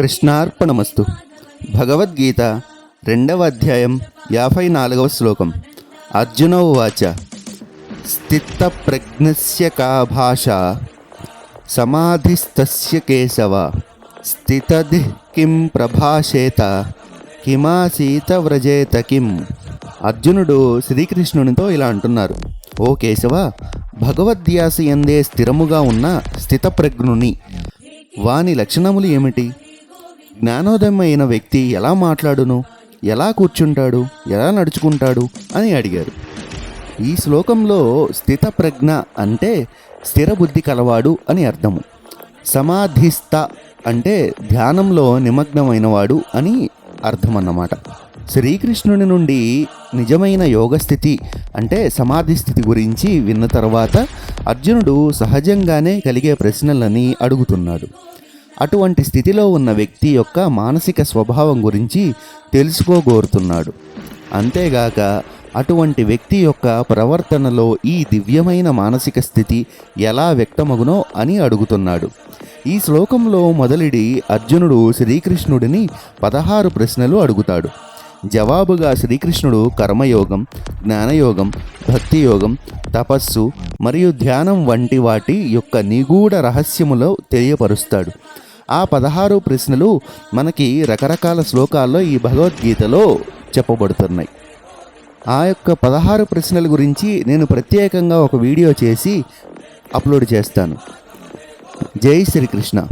కృష్ణార్పణమస్తు. భగవద్గీత రెండవ అధ్యాయం యాభై నాలుగవ శ్లోకం. అర్జున ఉవాచ స్థితప్రజ్ఞస్య కా భాష సమాధిస్తస్య కేశవ స్థితది కిం ప్రభాషేత కిమాసీత వ్రజేత కిం. అర్జునుడు శ్రీకృష్ణునితో ఇలా అంటున్నారు ఓ కేశవ భగవద్యాస ఎందే స్థిరముగా ఉన్న స్థితప్రజ్ఞుని వాని లక్షణములు ఏమిటి? జ్ఞానోదయం అయిన వ్యక్తి ఎలా మాట్లాడును? ఎలా కూర్చుంటాడు? ఎలా నడుచుకుంటాడు? అని అడిగారు. ఈ శ్లోకంలో స్థిత ప్రజ్ఞ అంటే స్థిర బుద్ధి కలవాడు అని అర్థము. సమాధిస్థ అంటే ధ్యానంలో నిమగ్నమైనవాడు అని అర్థం అన్నమాట శ్రీకృష్ణుని నుండి నిజమైన యోగ స్థితి అంటే సమాధి స్థితి గురించి విన్న తర్వాత అర్జునుడు సహజంగానే కలిగే ప్రశ్నలని అడుగుతున్నాడు. అటువంటి స్థితిలో ఉన్న వ్యక్తి యొక్క మానసిక స్వభావం గురించి తెలుసుకోగోరుతున్నాడు. అంతేగాక అటువంటి వ్యక్తి యొక్క ప్రవర్తనలో ఈ దివ్యమైన మానసిక స్థితి ఎలా వ్యక్తమగునో అని అడుగుతున్నాడు. ఈ శ్లోకంలో మొదలిడి అర్జునుడు శ్రీకృష్ణుడిని పదహారు ప్రశ్నలు అడుగుతాడు. జవాబుగా శ్రీకృష్ణుడు కర్మయోగం జ్ఞానయోగం భక్తియోగం తపస్సు మరియు ధ్యానం వంటి వాటి యొక్క నిగూఢ రహస్యములో తెలియపరుస్తాడు. ఆ పదహారు ప్రశ్నలు మనకి రకరకాల శ్లోకాల్లో ఈ భగవద్గీతలో చెప్పబడుతున్నాయి. ఆ యొక్క పదహారు ప్రశ్నల గురించి నేను ప్రత్యేకంగా ఒక వీడియో చేసి అప్లోడ్ చేస్తాను. జై శ్రీకృష్ణ.